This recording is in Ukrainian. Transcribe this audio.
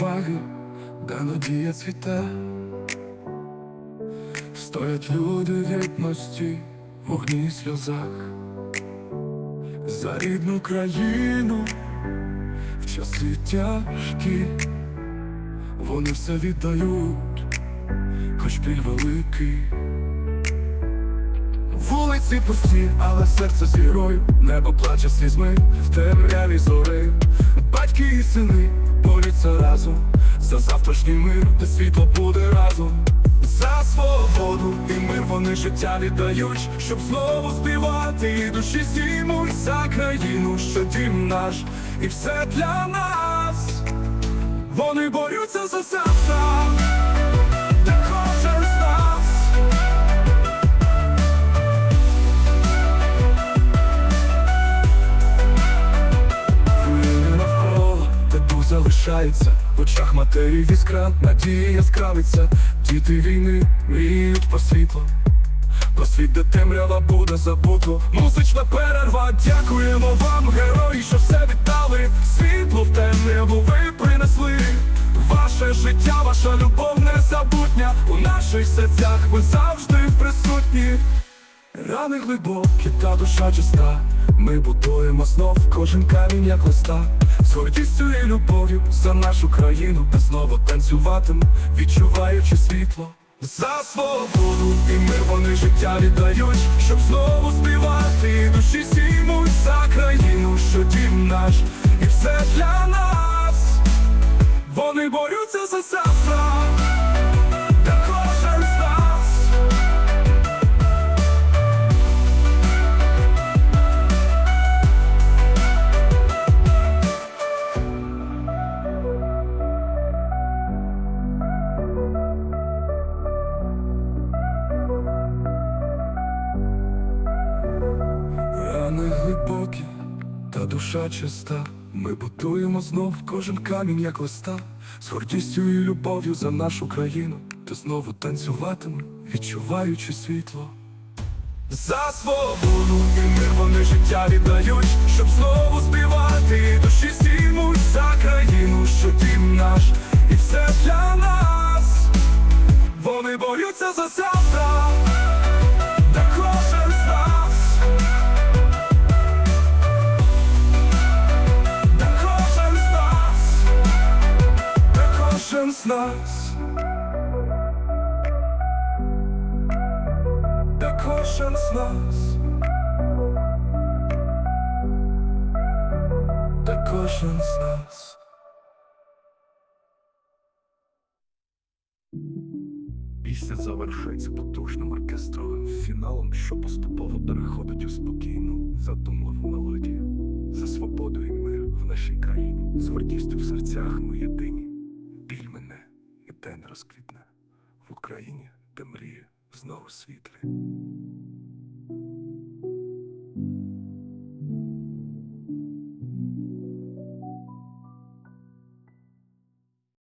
відваги, де надія цвіте, стоять люди в єдності, вогні сльозах, за рідну країну в часи тяжкі, вони все віддають, хоч біль великий. Вулиці пусті, але серце з вірою Небо плаче слізьми в темряві зори За мир, де світло буде разом. За свободу і мир вони життя віддають Щоб знову співати душі стімуть За країну, що дім наш. І все для нас. Вони борються за завтра. Де кожен з нас? Хвилини навколо, де дух залишається очах матері іскра, надія яскравиться Діти війни мріють про світло Про світ, де темрява буде забуто Музична перерва, дякуємо вам, герої, що все віддали. Світло в темряву ви принесли. Ваше життя, ваша любов незабутня. У наших серцях ви завжди присутні. Рани глибокі та душа чиста Ми будуємо знов кожен камінь як листа. З гордістю і любов'ю за нашу країну Та знову танцюватиму, відчуваючи світло. За свободу і мир вони життя віддають Щоб знову співати. Душі сімуть за країну, що дім наш душа чиста. Ми будуємо знов кожен камінь, як листа, з гордістю і любов'ю за нашу країну, та знову танцюватиме, відчуваючи світло. За свободу і мир вони життя віддають, щоб знову співати, душі стімуть за країну, що дім наш, і все для нас. Вони борються за завтра, кожен з нас, та кожен нас, та кожен нас. Пісня завершується потужним оркестровим фіналом, що поступово переходить у спокійну, задумливу мелодію. За свободу і мир в нашій країні. З гордістю в серцях ми єдині розквітне в Україні, де мріє знову світлі.